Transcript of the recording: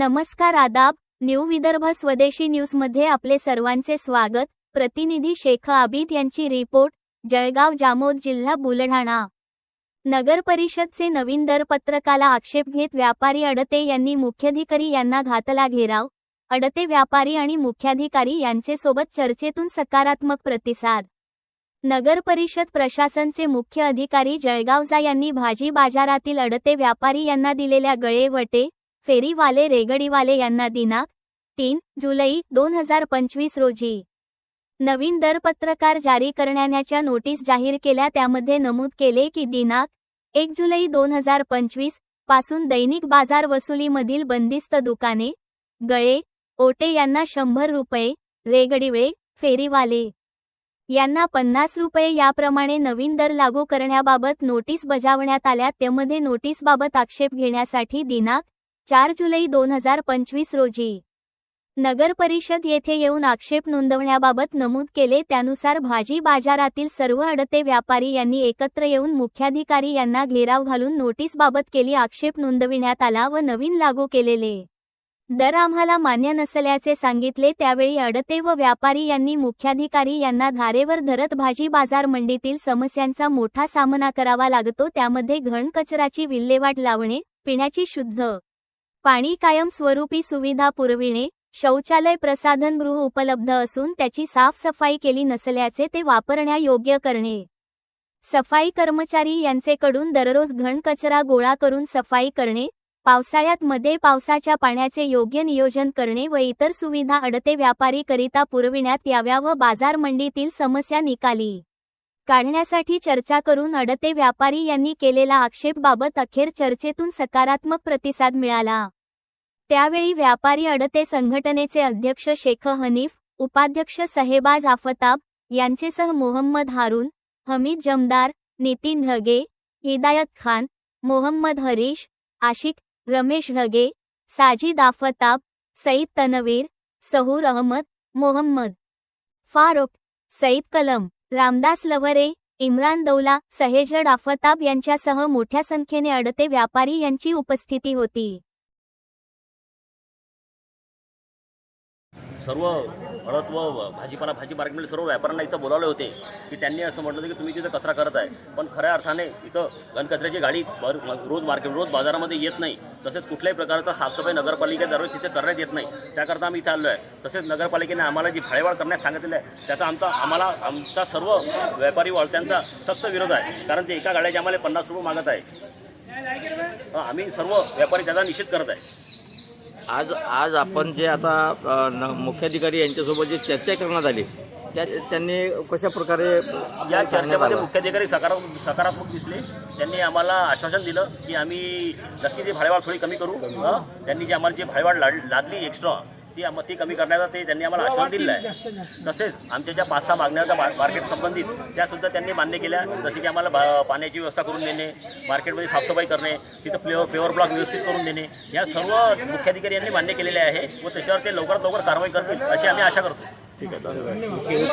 नमस्कार आदाब न्यू विदर्भ स्वदेशी न्यूजमध्ये आपले सर्वांचे स्वागत. प्रतिनिधी शेख आबिद यांची रिपोर्ट जळगाव जामोद जिल्हा बुलढाणा. नगर परिषदचे नवीन दरपत्रकाला आक्षेप घेत व्यापारी अडते यांनी मुख्याधिकारी यांना घातला घेराव. अडते व्यापारी आणि मुख्याधिकारी यांचे सोबत चर्चेतून सकारात्मक प्रतिसाद. नगर परिषद प्रशासनचे मुख्य अधिकारी जळगावजा यांनी भाजी बाजारातील अडते व्यापारी यांना दिलेल्या गळेवटे फेरीवाले रेगडीवाले यांना दिनांक तीन जुलै दोन हजार पंचवीस रोजी. नवीन दरपत्रकार जारी करण्याच्या नोटीस जाहीर केल्या. त्यामध्ये नमूद केले की दिनांक एक जुलै दोन हजार पंचवीसपासून दैनिक बाजार वसुलीमधील बंदिस्त दुकाने गळे ओटे यांना शंभर रुपये रेगडीवे फेरीवाले यांना पन्नास रुपये याप्रमाणे नवीन दर लागू करण्याबाबत नोटीस बजावण्यात आल्या. त्यामध्ये नोटीसबाबत आक्षेप घेण्यासाठी दिनांक चार जुलै दोन हजार पंचवीस रोजी. नगर परिषद येथे येऊन आक्षेप नोंदवण्याबाबत नमूद केले त्यानुसार भाजी बाजारातील सर्व अडते व्यापारी यांनी एकत्र येऊन मुख्याधिकारी यांना घेराव घालून नोटीसबाबत केली आक्षेप नोंदविण्यात आला व नवीन लागू केलेले. दर आम्हाला मान्य नसल्याचे सांगितले त्यावेळी अडते व व्यापारी यांनी मुख्याधिकारी यांना धारेवर धरत भाजी बाजार मंडीतील समस्यांचा मोठा सामना करावा लागतो त्यामध्ये घन कचराची विल्हेवाट लावणे पिण्याची शुद्ध पाणी कायमस्वरूपी सुविधा पुरविणे शौचालय प्रसाधनगृह उपलब्ध असून त्याची साफसफाई केली नसल्याचे ते वापरण्यायोग्य करणे. सफाई कर्मचारी यांचेकडून दररोज घनकचरा गोळा करून सफाई करणे पावसाळ्यात मध्ये पावसाच्या पाण्याचे योग्य नियोजन करणे व इतर सुविधा अडते व्यापारीकरिता पुरविण्यात याव्या व बाजार मंडीतील समस्या निकाली. काढण्यासाठी चर्चा करून अडते व्यापारी यांनी केलेला आक्षेपबाबत अखेर चर्चेतून सकारात्मक प्रतिसाद मिळाला. त्यावेळी व्यापारी अडते संघटनेचे अध्यक्ष शेख हनीफ उपाध्यक्ष सहेबाज आफताब यांचेसह मोहम्मद हारून हमीद जमदार नितीन ढगे हिदायत खान मोहम्मद हरीश आशिक रमेश ढगे साजिद आफताब सईद तनवीर सहूर अहमद मोहम्मद फारुख सईद कलम रामदास लवरे इम्रान दौला सहेजड आफताब यांच्यासह मोठ्या संख्येने अडते व्यापारी यांची उपस्थिती होती. सर्व हळद व भाजीपाला भाजी मार्केटमध्ये सर्व व्यापाऱ्यांना इथं बोलावले होते की त्यांनी असं म्हटलं होतं की तुम्ही तिथं कचरा करत आहे. पण खऱ्या अर्थाने इथं घनकचऱ्याची गाडी रोज मार्केट रोज बाजारामध्ये येत नाही. तसेच कुठल्याही प्रकारचा साफसफाई नगरपालिका दररोज तिथे करण्यात येत नाही. त्याकरता आम्ही इथं आलो आहे तसेच नगरपालिकेने आम्हाला जी भाडेवाढ करण्यास सांगितलेलं आहे त्याचा आमचा आम्हाला आमचा सर्व व्यापारी वाळत्यांचा सक्त विरोध आहे. कारण ते एका गाड्याचे आम्हाला पन्नास रुपये मागत आहे. आम्ही सर्व व्यापारी त्याचा निषेध करत आहे. आज आज आपण जे आता मुख्याधिकारी यांच्यासोबत जी चर्चा करण्यात आली त्या त्यांनी कशा प्रकारे या चर्चेमध्ये? मुख्याधिकारी सकारात्मक सकारात्मक दिसले त्यांनी आम्हाला आश्वासन दिलं की आम्ही नक्की ती भाडेवाढ थोडी कमी करू? त्यांनी जी आम्हाला जी भाडेवाढ लाड- लादली एक्स्ट्रा ती आम- ती कमी करण्याचा ते त्यांनी आम्हाला आश्वासन दिलं आहे तसेच आमच्या ज्या पाच सहा मागण्या होत्या मा- मार्केट संबंधित त्यासुद्धा त्यांनी मान्य केल्या. जसे की आम्हाला पाण्याची व्यवस्था करून देणे मार्केटमध्ये साफसफाई करणे तिथं प्लेवर पेवर ब्लॉक व्यवस्थित करून देणे या सर्व मुख्याधिकारी यांनी मान्य केलेले आहे व त्याच्यावर ते लवकरात लवकर कारवाई करतील अशी आम्ही आशा करतो. ठीक आहे धन्यवाद.